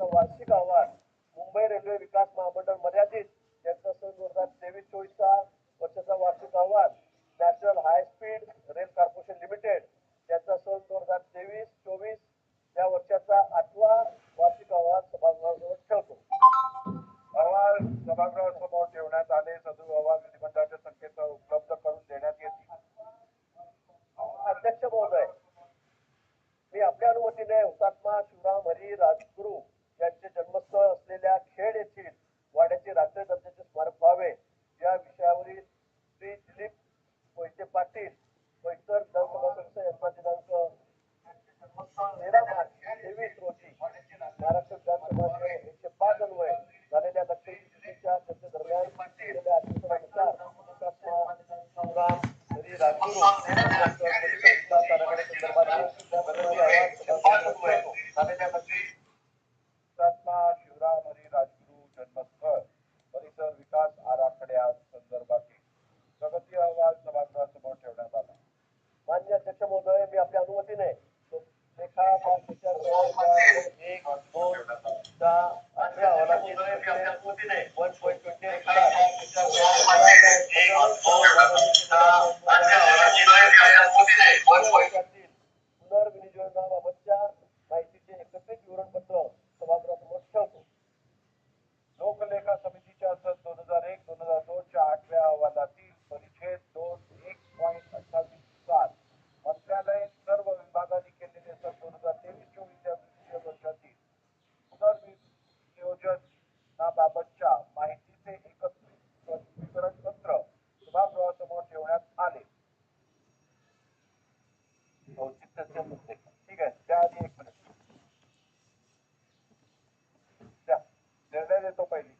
वर्षाचा वार्षिक अहवाल मुंबई रेल्वे विकास महामंडळ मर्यादित यांचा सन दोन हजार तेवीस चोवीसचा वर्षाचा वार्षिक अहवाल national high speed rail corporation limited यांचा सन दोन हजार तेवीस चोवीस या वर्षाचा आठवा वार्षिक अहवाल सभागृहाजवळ ठेवतो. अहवाल सभागृहासमोर ठेवण्यात आले. सदर अहवाल विधिमंडळाच्या संकेत उपलब्ध करून देण्यात येतील. अध्यक्ष महोदय मी आपल्या अनुमतीने हुतात्मा शिवराम हरी राजगुरू यांचे जन्मस्थळ असलेल्या खेड येथील वाड्याचे राष्ट्रीय दर्जाचे स्मारक व्हावे. या विषयावरील श्री दिलीप मोहिते पाटील व विधानसभा सदस्य यांचा दिनांक तेरा मार्च तेवीस रोजी महाराष्ट्र विधानसभा एकशे पाच अन्वय झालेल्या दक्षिण दिल्लीच्या चर्चेदरम्यान केलेल्या राजगुरू यांच्या परिषद हुतात्मा शिवराम हरी राजगुरू जन्मस्थळ परिसर विकास आराखड्या संदर्भातील प्रगती अहवाल सभागृहासमोर ठेवण्यात आला मान्य अध्यक्ष महोदय मी आपल्या अनुमतीने लेखा पाच विचार एक दोन सहा अठरा अहवालाची वन पॉईंट ट्वेंटी पुनर्विनियोजनाबाबतच्या माहितीचे एकत्रित विवरणपत्र सभागृहासमोर ठेवतो लोकलेखा समितीच्या सन दोन हजार एक दोन हजार दोन च्या आठव्या अहवालातील परिच्छेद दोन एक पॉईंट अठ्ठावीस सात मंत्रालय सर्व विभागांनी केलेले सन दोन हजार तेवीस चोवीस या वित्तीय वर्षातील पुनर्नियोजनाबाबतच्या माहितीचे एकत्रित विवरणपत्र सभागृहासमोर ठेवण्यात आले औचित्याचे मुद्दे ठीक आहे त्याआधी एक मिनिट द्या निर्णय देतो पहिली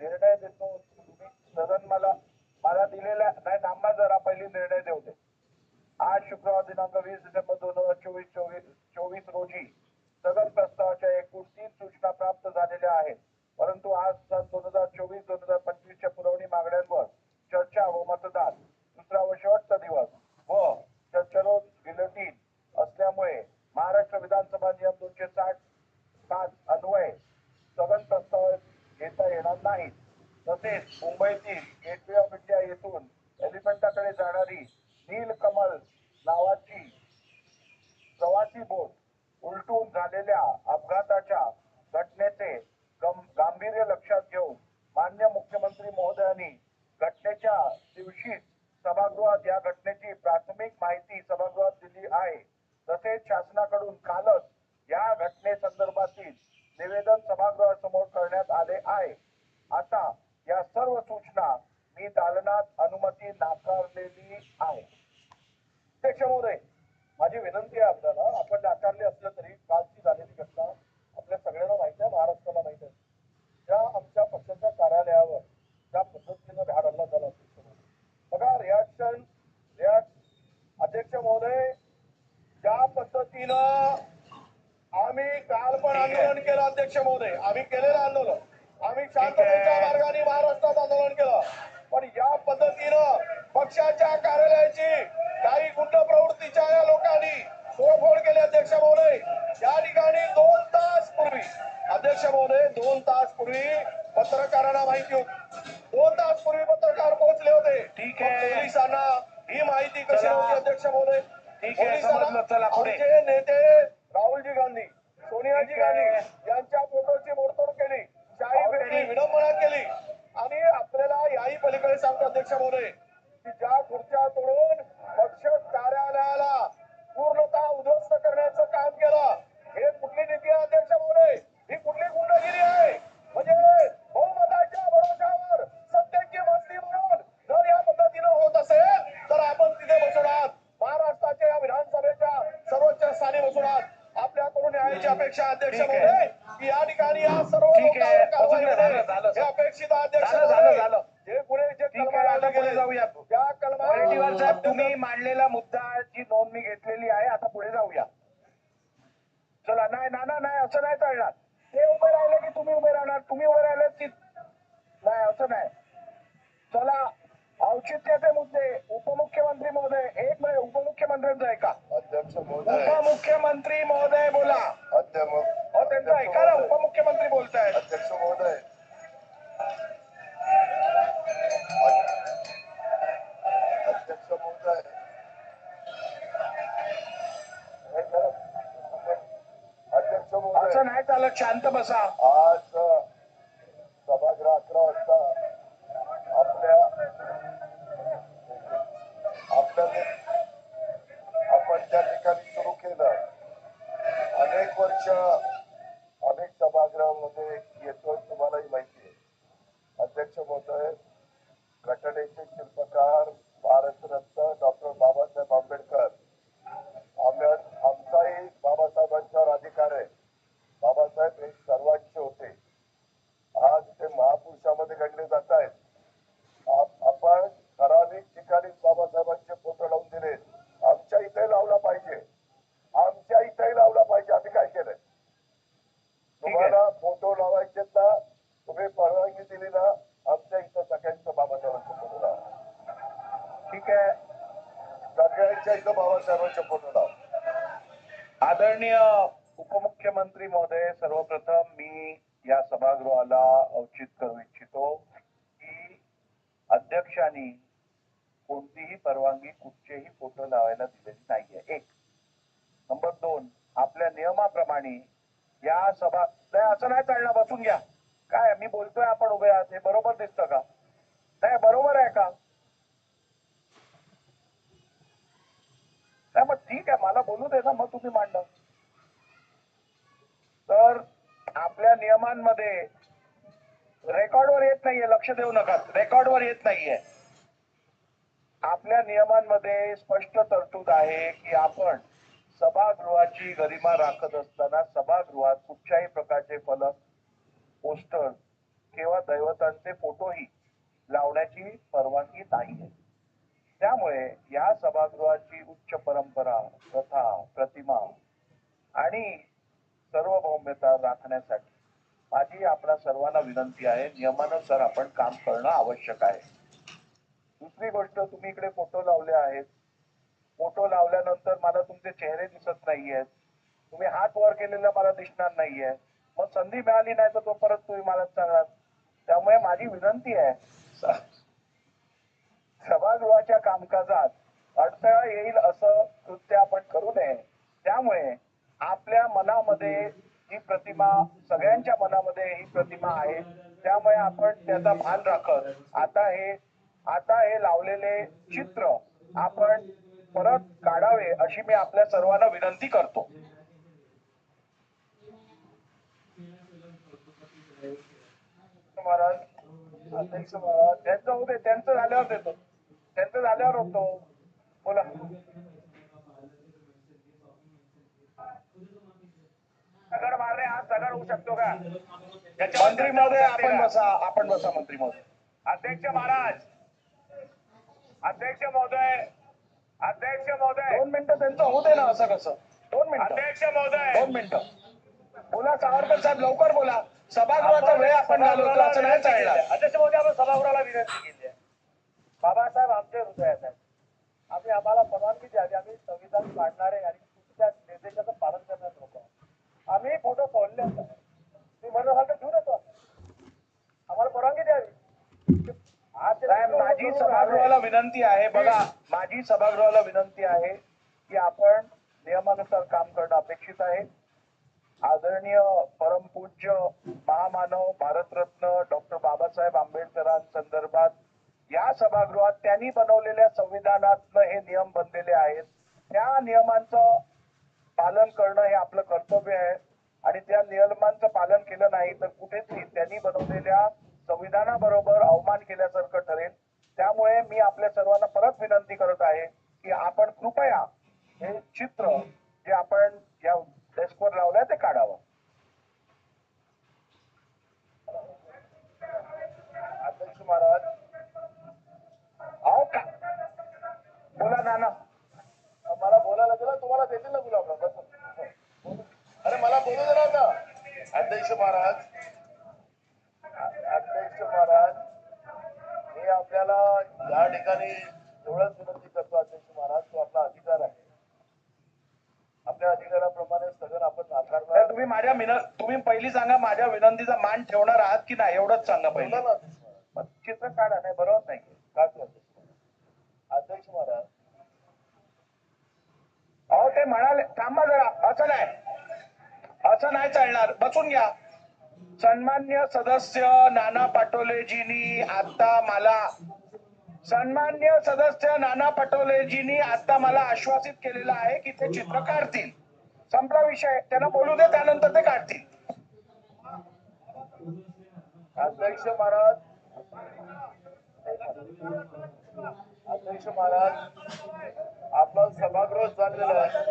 निर्णय देतो तुम्ही सदन मला मला दिलेल्या नाही थांबा जरा पहिली निर्णय देऊ दे आज शुक्रवार दिनांक वीस डिसेंबर दोन हजार चोवीस चोवीस चोवीस रोजी सदन प्रस्तावाच्या एकूण तीन सूचना प्राप्त झालेल्या आहेत. परंतु आज सन दोन हजार चोवीस दोन हजार पंचवीसच्या पुरवणी मागण्यांवर चर्चा व मतदान. दुसरा व शेवटचा दिवस व चर्चेरोज गिलोटीन असल्यामुळे महाराष्ट्र विधानसभा नियम दोनशे साठ पाच अन्वये सदन प्रस्ताव घेता येणार नाहीत. तसेच मुंबईतील गेटवे ऑफ इंडिया येथून एलिफंटाकडे जाणारी नीलकमल नावाची प्रवासी बोट उलटून झालेल्या अपघाताच्या घटनेचे गांभीर्य लक्षात घेऊन मान्य मुख्यमंत्री महोदयांनी घटनेच्या दिवशीच सभागृहात या घटनेची प्राथमिक माहिती सभागृहात दिली आहे. तसेच शासनाकडून कालच या घटनेसंदर्भातील निवेदन सभागृहासमोर करण्यात आले आहे. आता या सर्व सूचना मी दालनात अनुमती नाकारलेली आहे. अध्यक्ष महोदय माझी विनंती आहे आपल्याला आपण नाकारले असलं तरी कालची झालेली घटना आपल्या सगळ्यांना माहिती आहे महाराष्ट्राला माहिती आहे ज्या आमच्या पक्षाच्या कार्यालयावर ज्या पद्धतीनं धाड हल्ला झाला अध्यक्ष महोदय बघा रिॲक्शन रिॲक्ट अध्यक्ष महोदय ज्या पद्धतीनं आम्ही काल पण आंदोलन केलं अध्यक्ष महोदय आम्ही केलेलं आंदोलन आम्ही शांततेच्या मार्गाने महाराष्ट्रात आंदोलन केलं पण या पद्धतीनं पक्षाच्या कार्यालयाची काही गुंड प्रवृत्तीच्या या लोकांनी तोडफोड केली अध्यक्ष महोदय या ठिकाणी दोन तास पूर्वी अध्यक्ष महोदय दोन तास पूर्वी पत्रकारांना माहिती होती दोन तास पूर्वी पत्रकार पोहोचले होते ठीक आहे. मग पोलिसांना ही माहिती कशी चला. होती अध्यक्ष महोदय ठीक आहे, पोलिसांना समजलं. चला, पुढे. आमचे नेते राहुलजी गांधी सोनियाजी ठीक आहे. गांधी यांच्या फोटोची मोडतोड केली शाही अहो, भेटली त्यांनी- विडंबना केली आणि आपल्याला याही पलीकडे सांगतो अध्यक्ष महोदय की ज्या खुर्च्या तोडून पक्ष कार्यालयाला पूर्णतः उद्ध्वस्त करण्याचं काम केलं हे कुठली नीती आहे अध्यक्ष महोदय ही कुठली गुंडगिरी आहे म्हणजे बहुमताच्या भरोशावर सत्तेची मस्ती म्हणून जर या पद्धतीनं होत असेल तर आपण तिथे बसून आहात महाराष्ट्राच्या या विधानसभेच्या सर्वोच्च स्थानी बसून आहात आपल्याकडून न्यायाची अपेक्षा आहे, अध्यक्ष ठीक आहे. महोदय की या ठिकाणी या सर्व ठीक आहे. लोकांवर कारवाई बसून घ्या. होणे झालं, झालं. हे अपेक्षित आहे, अध्यक्ष झालं, झालं, महोदय. झालं. जे गुन्हे जे ठीक आहे कलमाला आता पुढे गेले, जाऊया त्या कलमा वडेट्टीवार साहेब तुम्ही मांडलेला मुद्दाची नोंद मी घेतलेली आहे आता पुढे जाऊया. चला नाही ना ना नाही असं नाही चालणार. ते उभे राहिले की तुम्ही उभे राहणार. तुम्ही उभे राहिले की नाही असं नाही. चला औचित्याचे मुद्दे. उपमुख्यमंत्री महोदय एक मिनिट उपमुख्यमंत्र्यांचं आहे का? अध्यक्ष महोदय. उपमुख्यमंत्री महोदय बोला. अध्यम त्यांचं ऐका ना? उपमुख्यमंत्री बोलतायत. अध्यक्ष महोदय. अनेक येतोय तुम्हालाही माहिती आहे. अध्यक्ष महोदय घटनेचे शिल्पकार भारतरत्न डॉक्टर बाबासाहेब आंबेडकर. आम्ही आमचाही बाबासाहेबांच्यावर अधिकार आहे. बाबासाहेब हे सर्वांचे होते. आज ते महापुरुषामध्ये गणले जात आहेत. आपण ठराविक ठिकाणी बाबासाहेबांचे फोटो लावून दिले आमच्या इथे लावला पाहिजे. आमच्या इथे लावला पाहिजे आम्ही काय केलंय तुम्हाला फोटो लावायचे ना तुम्ही परवानगी दिली ना आमच्या इथं सगळ्यांचं बाबासाहेबांचे फोटो लावा ठीक आहे सर्वोच्च फोटो आदरणीय उपमुख्यमंत्री महोदय सर्वप्रथम मी या सभागृहाला औचित करू इच्छितो की अध्यक्षांनी कोणतीही परवानगी कुठचेही फोटो लावायला दिलेली नाहीये. एक. नंबर दोन आपल्या नियमाप्रमाणे या सभा नाही असं नाही चालणार बसून घ्या. काय मी बोलतोय आपण उभे आहात हे बरोबर दिसतं का? नाही बरोबर आहे का नाही मग ठीक आहे मला बोलू दे ना मग तुम्ही मांडा. तर आपल्या नियमांमध्ये रेकॉर्डवर येत नाहीये लक्ष देऊ नका. रेकॉर्डवर येत नाहीये. आपल्या नियमांमध्ये स्पष्ट तरतूद आहे की आपण सभागृहाची गरिमा राखत असताना सभागृहात कुठच्याही प्रकारचे फलक पोस्टर किंवा दैवतांचे फोटोही लावण्याची परवानगी नाही आहे त्यामुळे या सभागृहाची उच्च परंपरा प्रथा प्रतिमा आणि सार्वभौम्यता राखण्यासाठी माझी आपल्या सर्वांना विनंती आहे नियमानुसार आपण काम करणं आवश्यक आहे. दुसरी गोष्ट तुम्ही इकडे फोटो लावले आहेत. फोटो लावल्यानंतर मला तुमचे चेहरे दिसत नाहीयेत. तुम्ही हात वर केलेला मला दिसणार नाहीये. मग संधी मिळाली नाही तर तो परत तुम्ही मला सांगा. त्यामुळे माझी विनंती आहे. सभागृहाच्या कामकाजात अडथळा येईल असं कृत्य आपण करू नये. त्यामुळे आपल्या मनामध्ये ही प्रतिमा सगळ्यांच्या मनामध्ये ही प्रतिमा आहे. त्यामुळे आपण त्याचा भान राखत आता हे आता हे लावलेले चित्र आपण परत काढावे अशी मी आपल्या सर्वांना विनंती करतो. महाराज महाराज त्यांचं होते त्यांचं झाल्यावर देतो. त्यांचं झाल्यावर होतो. बोला. सगळ मारणे हा सगळ होऊ शकतो का? मंत्री महोदय आपण बसा आपण बसा मंत्री महोदय अध्यक्ष महाराज. अध्यक्ष महोदय. अध्यक्ष महोदय. दोन मिनिटं त्यांचं होऊ दे ना असं कसं. दोन मिनिटं. अध्यक्ष महोदय. दोन मिनिटं. बोला सावरकर साहेब लवकर बोला. सभागृहाचा वेळ आपण घालवतो असं नाही चालणार. अध्यक्ष महोदय आपण सभागृहाला विनंती केली. बाबासाहेब आमच्या हृदयात आहेत. आम्ही आम्हाला परवानगी द्यावी आम्ही संविधान पाडणारे आणि तुमच्या निर्देशाचं पालन करणारे लोक. आम्ही फोटो सोडले असतात. तुम्ही म्हणत असाल तर घेऊन येतो आम्हाला परवानगी द्यावी. साहेब माझी सभागृहाला विनंती आहे बघा माझी सभागृहाला विनंती आहे की आपण नियमानुसार काम करणं अपेक्षित आहे. आदरणीय परमपूज्य महामानव भारतरत्न डॉक्टर बाबासाहेब आंबेडकरांसंदर्भात या सभागृहात त्यांनी बनवलेल्या संविधानातलं हे नियम बनलेले आहेत. त्या नियमांचं पालन करणं हे आपलं कर्तव्य आहे. आणि त्या नियमांचं पालन केलं नाही तर कुठेतरी त्यांनी बनवलेल्या संविधानाबरोबर अवमान केल्यासारखं ठरेल. त्यामुळे मी आपल्या सर्वांना परत विनंती करत आहे की आपण कृपया हे चित्र जे आपण या डेस्कवर लावलंय ते काढावं. अध्यक्ष महाराज बोला नाना. मला बोलायला दिला तुम्हाला देतील ना गुलाब अरे मला बोलू दे ना आता. अध्यक्ष महाराज. अध्यक्ष महाराज मी आपल्याला या ठिकाणी एवढंच विनंती करतो अध्यक्ष महाराज तो आपला अधिकार आहे. आपल्या अधिकाराप्रमाणे सगळं आपण नाकारणार. तुम्ही माझ्या तुम्ही पहिली सांगा माझ्या विनंतीचा मान ठेवणार आहात की नाही? एवढंच सांगा पहिलं. ना चित्र काढा नाही बरोबर नाही काय ते अध्यक्ष महाराज? अध्यक्ष महाराज अहो ते म्हणाले थांबा जरा असं नाही. असं नाही चालणार. बसून घ्या. सन्मान्य सदस्य नाना पटोलेजीनी आता मला सन्मान्य सदस्य नाना पटोलेजींनी आता मला आश्वासित केलेलं आहे की ते चित्र काढतील. संपला विषय. त्यांना बोलू दे त्यानंतर ते काढतील. अध्यक्ष महाराज. अध्यक्ष महाराज. आपण सभागृह चाललेलं आहे.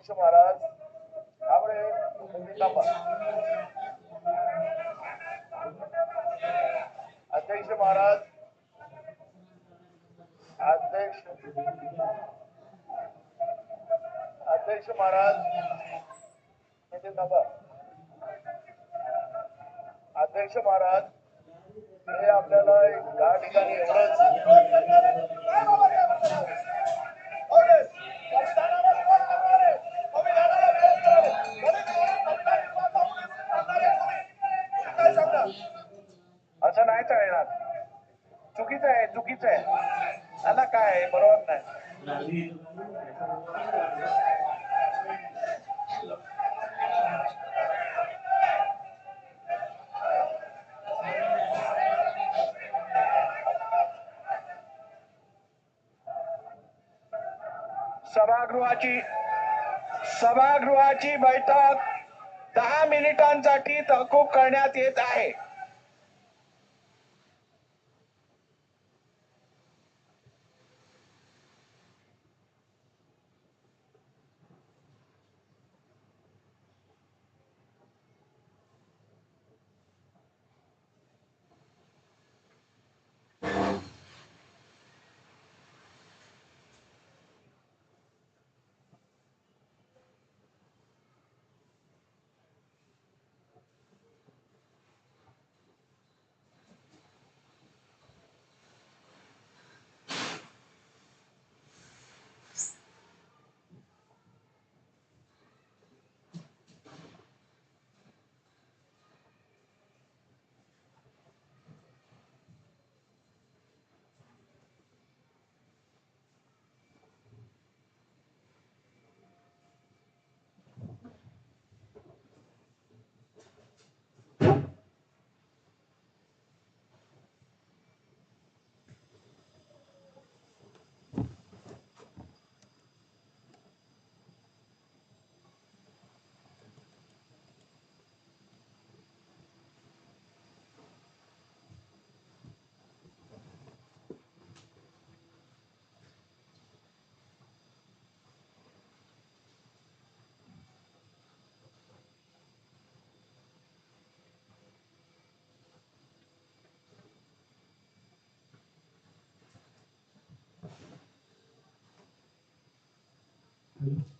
अध्यक्ष महाराज थांबरे अध्यक्ष महाराज अध्यक्ष अध्यक्ष महाराज येथे अध्यक्ष महाराज हे आपल्याला एक दहा ठिकाणी एवढंच सभागृहाची सभागृहाची बैठक दहा मिनिटांसाठी तहकूब करण्यात येत आहे. Gracias.